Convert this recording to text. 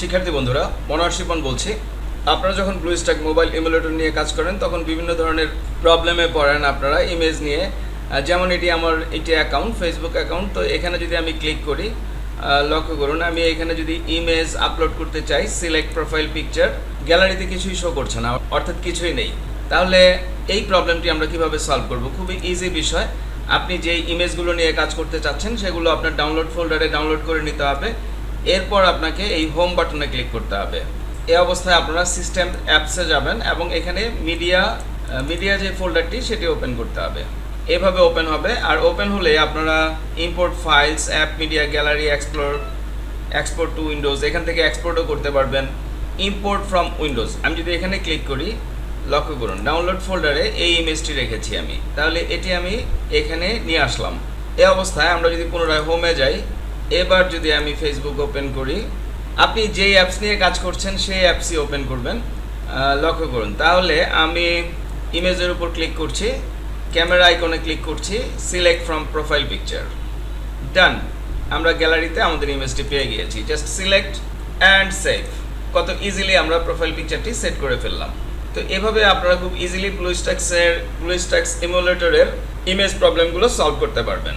শিক্ষার্থী বন্ধুরা শিপন বলছি। আপনারা যখন ব্লু স্ট্যাক মোবাইল ইমুলেটর নিয়ে কাজ করেন, তখন বিভিন্ন ধরনের প্রবলেমে পড়েন আপনারা ইমেজ নিয়ে। যেমন এটি আমার এটি অ্যাকাউন্ট ফেসবুক অ্যাকাউন্ট তো এখানে যদি আমি ক্লিক করি লক্ষ্য করুন, আমি এখানে যদি ইমেজ আপলোড করতে চাই সিলেক্ট প্রোফাইল পিকচার গ্যালারিতে কিছুই শো করছে না, অর্থাৎ কিছুই নেই। তাহলে এই প্রবলেমটি আমরা কীভাবে সলভ করব? খুবই ইজি বিষয়। আপনি যেই ইমেজগুলো নিয়ে কাজ করতে চাচ্ছেন, সেগুলো আপনার ডাউনলোড ফোল্ডারে ডাউনলোড করে নিতে হবে। এরপর আপনাকে এই হোম বাটনে ক্লিক করতে হবে। এই অবস্থায় আপনারা সিস্টেম অ্যাপসে যাবেন এবং এখানে মিডিয়া মিডিয়া যে ফোল্ডারটি সেটি ওপেন করতে হবে। এভাবে ওপেন হবে। আর ওপেন হলে আপনারা import files app media gallery explore export to Windows এখান থেকে এক্সপোর্টও করতে পারবেন। ইম্পোর্ট ফ্রম উইন্ডোজ আমি যদি এখানে ক্লিক করি, লক্ষ্য করুন ডাউনলোড ফোল্ডারে এই ইমেজটি রেখেছি আমি। তাহলে এটি আমি এখানে নিয়ে আসলাম। এ অবস্থায় আমরা যদি পুনরায় হোমে যাই এবার যদি আমি ফেসবুক ওপেন করি, আপনি যেই অ্যাপস নিয়ে কাজ করছেন, সেই অ্যাপসই ওপেন করবেন। লক্ষ্য করুন। তাহলে আমি ইমেজের উপর ক্লিক করছি ক্যামেরা আইকনে ক্লিক করছি select from profile picture done আমরা গ্যালারিতে আমাদের ইমেজটি পেয়ে গিয়েছি। জাস্ট সিলেক্ট অ্যান্ড সেভ কত ইজিলি আমরা প্রোফাইল পিকচারটি সেট করে ফেললাম। তো এভাবে আপনারা খুব ইজিলি ব্লু স্ট্যাক্সের ব্লু স্ট্যাক্স ইমুলেটরের ইমেজ প্রবলেমগুলো সলভ করতে পারবেন।